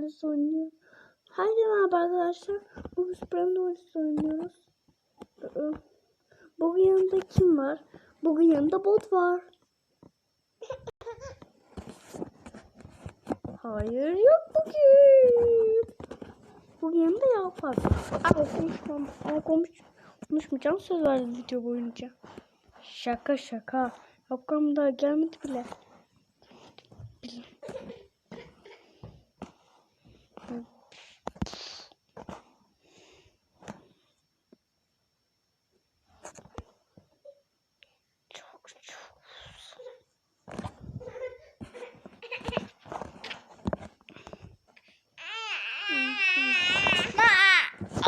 Duelist oynuyor. Haydi merhaba arkadaşlar. Bugün Supreme Duelist oynuyoruz. Ee, Bugün yanında kim var? Bugün yanında bot var. Hayır yok bugün. Bugün yanında Yakup var. Ama konuşmam. Ama konuş, konuşmayacağım söz verdim video boyunca. Şaka şaka. Daha gelmedi bile. Çok çok.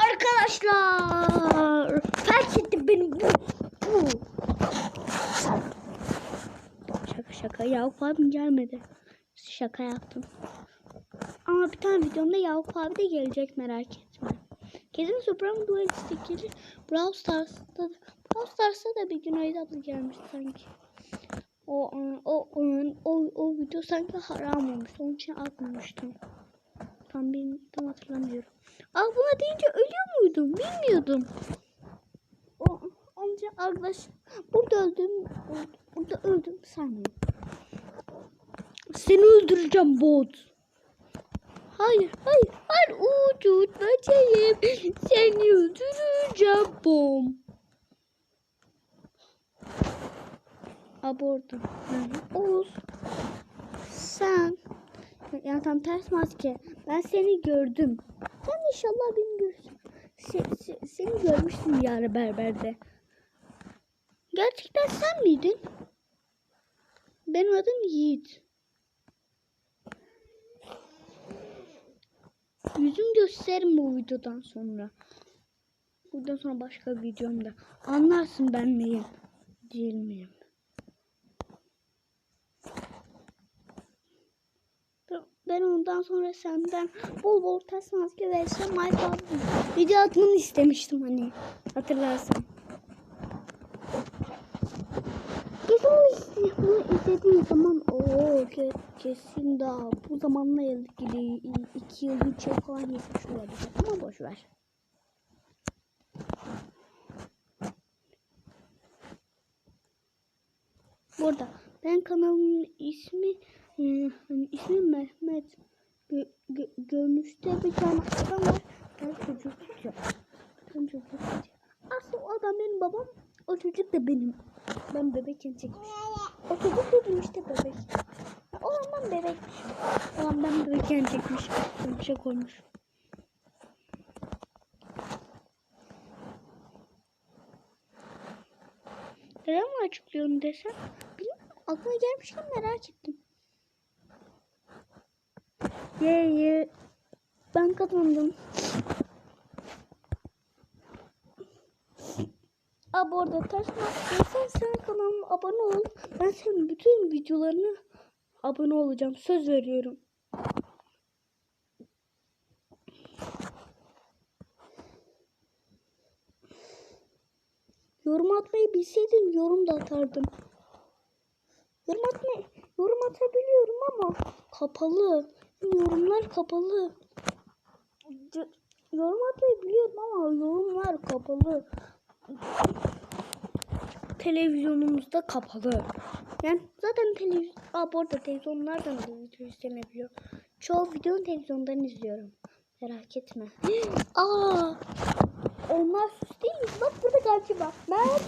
Arkadaşlar fark etti benim bu. bu. Şaka Yakup abim gelmedi. Şaka yaptım. Ama bir tane videomda Yakup abi de gelecek merak etme. Kesin Supreme Duelist'e gelir. Brawl Stars'ta da, Brawl Stars'ta da bir gün Ayda abla gelmiş sanki. O, o, o, o, o video sanki haram olmuş. Onun için atmamıştım. Tam, bir, tam hatırlamıyorum. Aa buna deyince ölüyor muydum? Bilmiyordum. O onca arkadaş burada öldüm. Burada öldüm sanmıyorum. Seni öldüreceğim bot. Hayır, hayır, hayır. Uçut böceğim. Seni öldüreceğim bom. Abortum. Oğuz. Sen. Yani tam ters maske. Ben seni gördüm. Sen inşallah beni görürsün. Se, se- seni görmüştüm yarı berberde. Gerçekten sen miydin? Benim adım Yiğit. Yüzüm gösteririm bu videodan sonra. Buradan sonra başka videomda. Anlarsın ben miyim? Değil miyim? Ben ondan sonra senden bol bol ters maske ve Minecraft video atmanı istemiştim hani. Hatırlarsan. Kesin bunu izlediğin zaman o kesin daha bu zamanla ilgili iki yıl üç yıl falan geçmiş olabilir ama boş ver. Burada ben kanalımın ismi hani ismi Mehmet gö, görünüşte bir tane adam var. Ben çocuk tutuyor. Ben çocuk tutuyor. Aslında o adam benim babam. O çocuk da benim. Ben bebekken çekmiş. O çocuk dedim işte bebek. O zaman bebekmiş. O zaman ben bebekken çekmiş. Bir şey koymuş. Neden mi açıklıyorsun desem? Bilmiyorum. Aklıma gelmişken merak ettim. Ye ye. Ben kazandım. Bu arada taş sen sen kanalıma abone ol. Ben senin bütün videolarına abone olacağım. Söz veriyorum. Yorum atmayı bilseydim yorum da atardım. Yorum atmayı, yorum atabiliyorum ama kapalı. Yorumlar kapalı. Yorum atmayı biliyorum ama yorumlar kapalı. Televizyonumuzda kapalı. Yani zaten televizyon... Aa bu arada televizyonlardan da video izlenebiliyor. Çoğu videonu televizyondan izliyorum. Merak etme. Aa, onlar sus değil mi? Bak burada gerçi bak. Mert.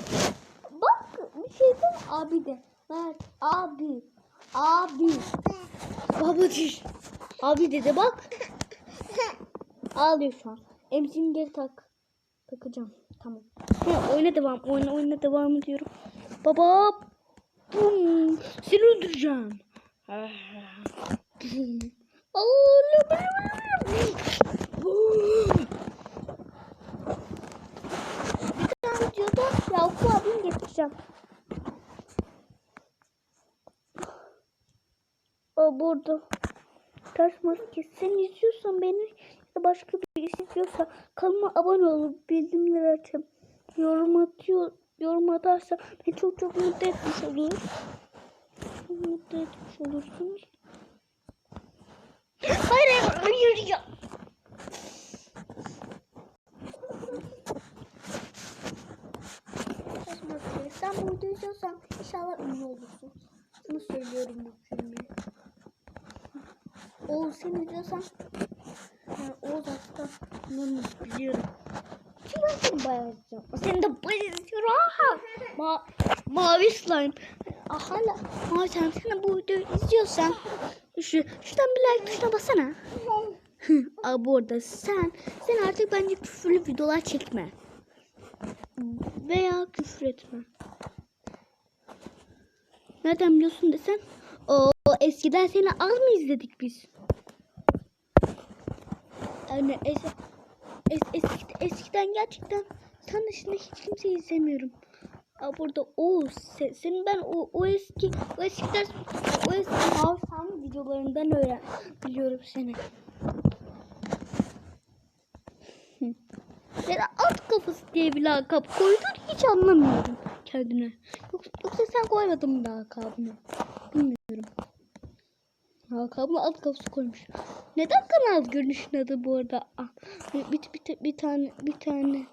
Bak bir şeyden abi de. Mert abi. Abi. Baba. Abi dedi bak. Ağlıyor şu an. Emzini geri tak. Takacağım. Tamam. Ha, oyuna devam. Oyuna oyuna devam ediyorum. Baba. Bum. Seni öldüreceğim. Bir tane videoda Yakup abim getireceğim. O burada. Ters maske. Sen izliyorsan beni ya başka birisi izliyorsa kanalıma abone olup bildirimleri açın. Yorum atıyor. Yorum atarsa beni çok çok mutlu etmiş oluruz. Mutlu etmiş olursunuz. Hayır hayır ya. Sen bu videoyu inşallah ünlü olursun. Bunu söylüyorum bu cümleyi. Oğuz sen izliyorsan hatta bunu biliyorum. Ki ben seni. O seni de. Aha. Ma mavi slime. Hala mavi slime sen bu videoyu izliyorsan şu, şuradan bir like tuşuna basana. Aa, bu arada sen sen artık bence küfürlü videolar çekme. Veya küfür etme. Nereden biliyorsun desen? O eskiden seni az mı izledik biz? Yani es, es, eski, eskiden gerçekten sen hiç kimseyi izlemiyorum. Aa, burada o se, senin ben o, o eski o eskiden o eski Sami videolarından öğren biliyorum seni. Neden at kafası diye bir lakap koydun hiç anlamıyorum kendine. Yoksa, yoksa sen koymadın mı lakabını? Lakabını at kafası koymuş. Neden kanal görünüşün adı bu arada? Ah, bir, bir, bir, bir tane bir tane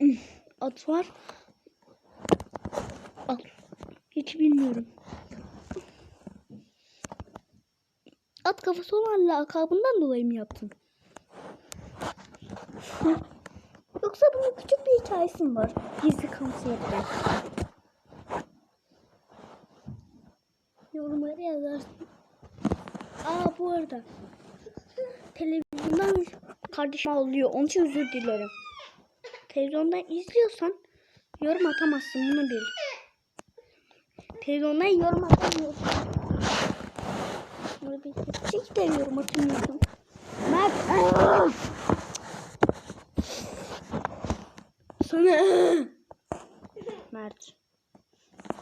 at var. Al. Hiç bilmiyorum. At kafası olan lakabından dolayı mı yaptın? Yoksa bunun küçük bir hikayesi mi var? Gizli konserinde. Yorumlara Arada. Televizyondan kardeşim ağlıyor. Onun için özür dilerim. Televizyondan izliyorsan yorum atamazsın bunu bil. Televizyondan yorum atamıyorsun. Bunu de yorum atamıyorsun. Mert. Sana. Mert.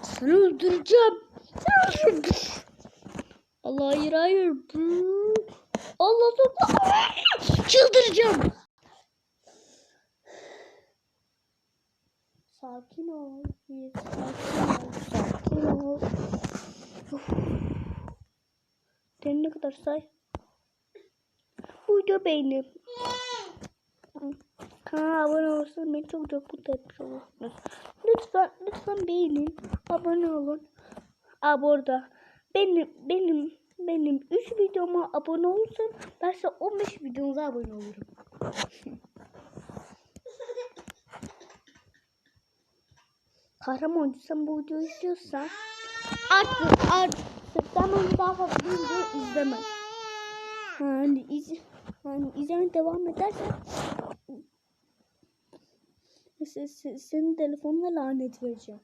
Seni öldüreceğim. Hayır hayır. Allah Allah. Çıldıracağım. Sakin ol. Sakin ol. Sakin ol. Uf. Sen ne kadar say? Video beğenip kanala abone olursanız beni çok çok mutlu etmiş olursunuz. Lütfen lütfen beğenin. Abone olun. Aa bu arada benim benim benim 3 videoma abone olursan ben size 15 videonuza abone olurum. Kahraman sen bu videoyu istiyorsan artık artık onu daha fazla bu videoyu izleme. Yani iz yani izlemeye devam edersen se- se- senin telefonuna lanet vereceğim.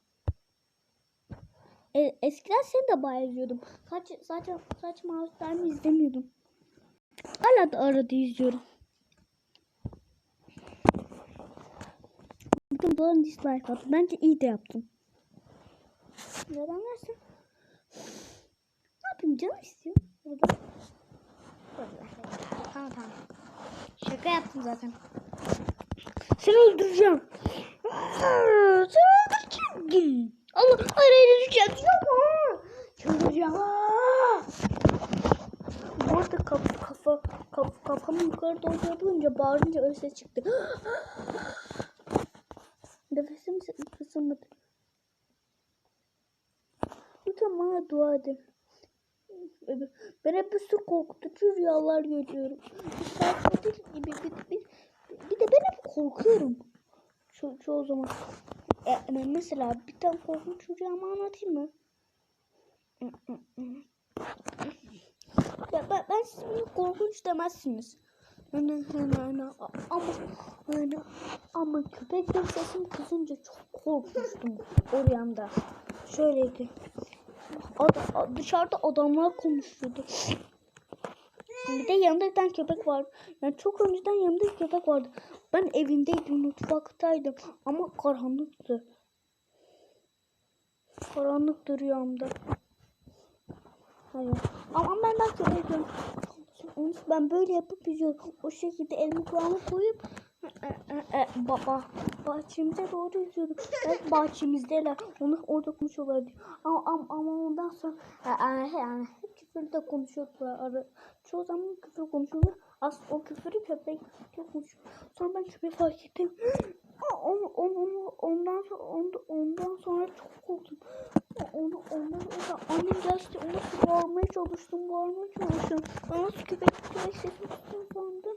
E, eskiden seni de bayağı izliyordum. Saç, saç, saç mouse'larımı izlemiyordum. Hala da arada izliyorum. Bütün bunların dislike attım. Bence iyi de yaptım. Neden versin? Ne yapayım canım istiyor. Burada. Tamam tamam. Şaka yaptım zaten. Seni öldüreceğim. Seni öldüreceğim. Allah öldüreceğim. Yok. Çıldıracağım. Bu arada kafa, kafa, kafa, kafamı yukarı doğru bağırınca öyle ses çıktı. Nefesim kısılmadı. Lütfen bana dua edin. Ben hep bir sürü korkutucu rüyalar görüyorum. Bir gibi bir, bir, bir de ben hep korkuyorum. Ço çoğu zaman. E, mesela bir tane korkunç rüyamı anlatayım mı? Ya ben, ben siz bunu korkunç demezsiniz. Ama yani, ama köpeklerin sesini kızınca çok korkmuştum o. Şöyleydi. Ad, dışarıda adamlar konuşuyordu. Bir de yanımda bir tane köpek vardı. Yani çok önceden yanımda bir köpek vardı. Ben evindeydim, mutfaktaydım. Ama karanlıktı. Karanlıktı rüyamda. Hayır. Ama ben ediyorum. Onu ben böyle yapıp yüzüyorum. O şekilde elimi kulağıma koyup e, e, e, baba bahçemize doğru yüzüyordum. Evet bahçemizdeler. Onu orada konuşuyorlar diyor. Ama, ama, ama ondan sonra e, e, yani küfür de konuşuyorlar. Ara, çoğu zaman küfür konuşuyorlar. As o küfürü köpek konuşuyor. Sonra ben köpeği fark ettim. Onu, onu, onu, ondan sonra ondan, ondan sonra çok korktum. Onu ondan sonra annem geldi onu bağırmaya çalıştım, bağırmaya çalıştım. Ama köpek köpek sesini kıstım sandım.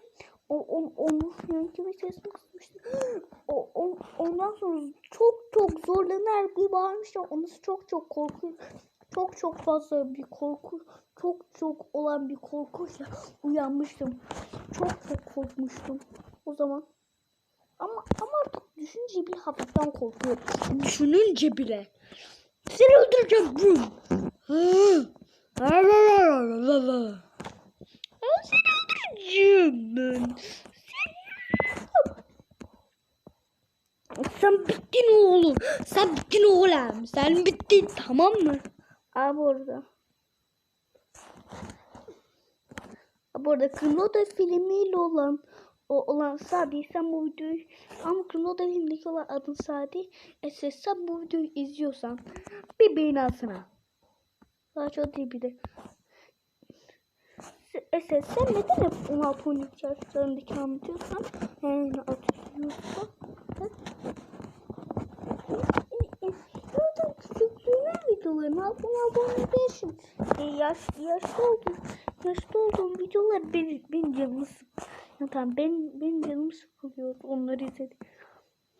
O, on, onu yani köpek sesini kısmıştım. O, on, ondan sonra çok çok zorlanarak bir bağırmıştım. Ondan çok çok korkuyor. Çok çok fazla bir korku, çok çok olan bir korkuyla uyanmıştım. Çok çok korkmuştum o zaman. Ama ama artık düşünce bir hafiften korkuyorum. Düşününce bile. Seni öldüreceğim. Ben seni öldüreceğim ben. Sen bittin oğlum. Sen bittin oğlum. Sen bittin tamam mı? Abi orada. Abi orada Kırmızı filmiyle olan o olan Sadi sen bu videoyu ama Kırmızı filmdeki olan adın Sadi Esas sen bu videoyu izliyorsan bir beğeni atsana. Daha çok değil bir de. Esas sen neden hep 16-12 yaşlarındaki anlatıyorsan yani atıyorsan Zaten küçüklüğümün videolarını aklıma abone değilsin. E, yaş, yaşlı oldum. Yaşlı olduğum videolar benim, benim canımı sık. Ya tamam ben, benim canımı sıkılıyor. Onları izledim.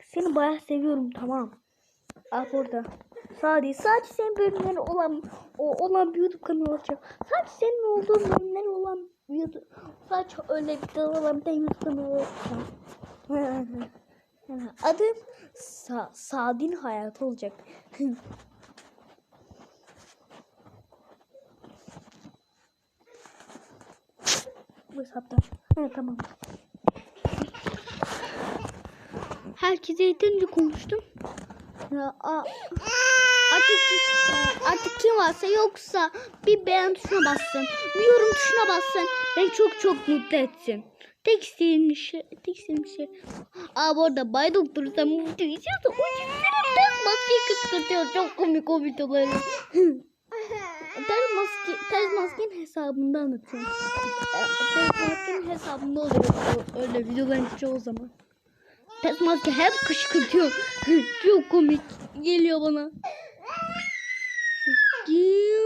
Seni bayağı seviyorum tamam. Al burada. Sadece sadece senin bölümleri olan o olan bir YouTube kanalı açacağım. Sadece senin olduğun bölümleri olan YouTube sadece öyle bir kanal olan bir YouTube kanalı açacağım. Adı Sa Sadin Hayatı olacak. Bu hesapta. Evet tamam. Herkese yeterince konuştum. Ya, a, artık, artık kim varsa yoksa bir beğen tuşuna bassın. Bir yorum tuşuna bassın. Beni çok çok mutlu etsin. Tek istediğim şey, tek istediğim şey. Aa bu arada Bay Doktor sen bu videoyu izliyorsan o ters maskeyi kıskırtıyor. Çok komik o videoları. ters maske, ters maskenin hesabında anlatıyorum. Ee, Ters maskenin hesabında oluyor öyle videoların çoğu zaman. Ters maske hep kışkırtıyor. Çok komik geliyor bana. Geliyor.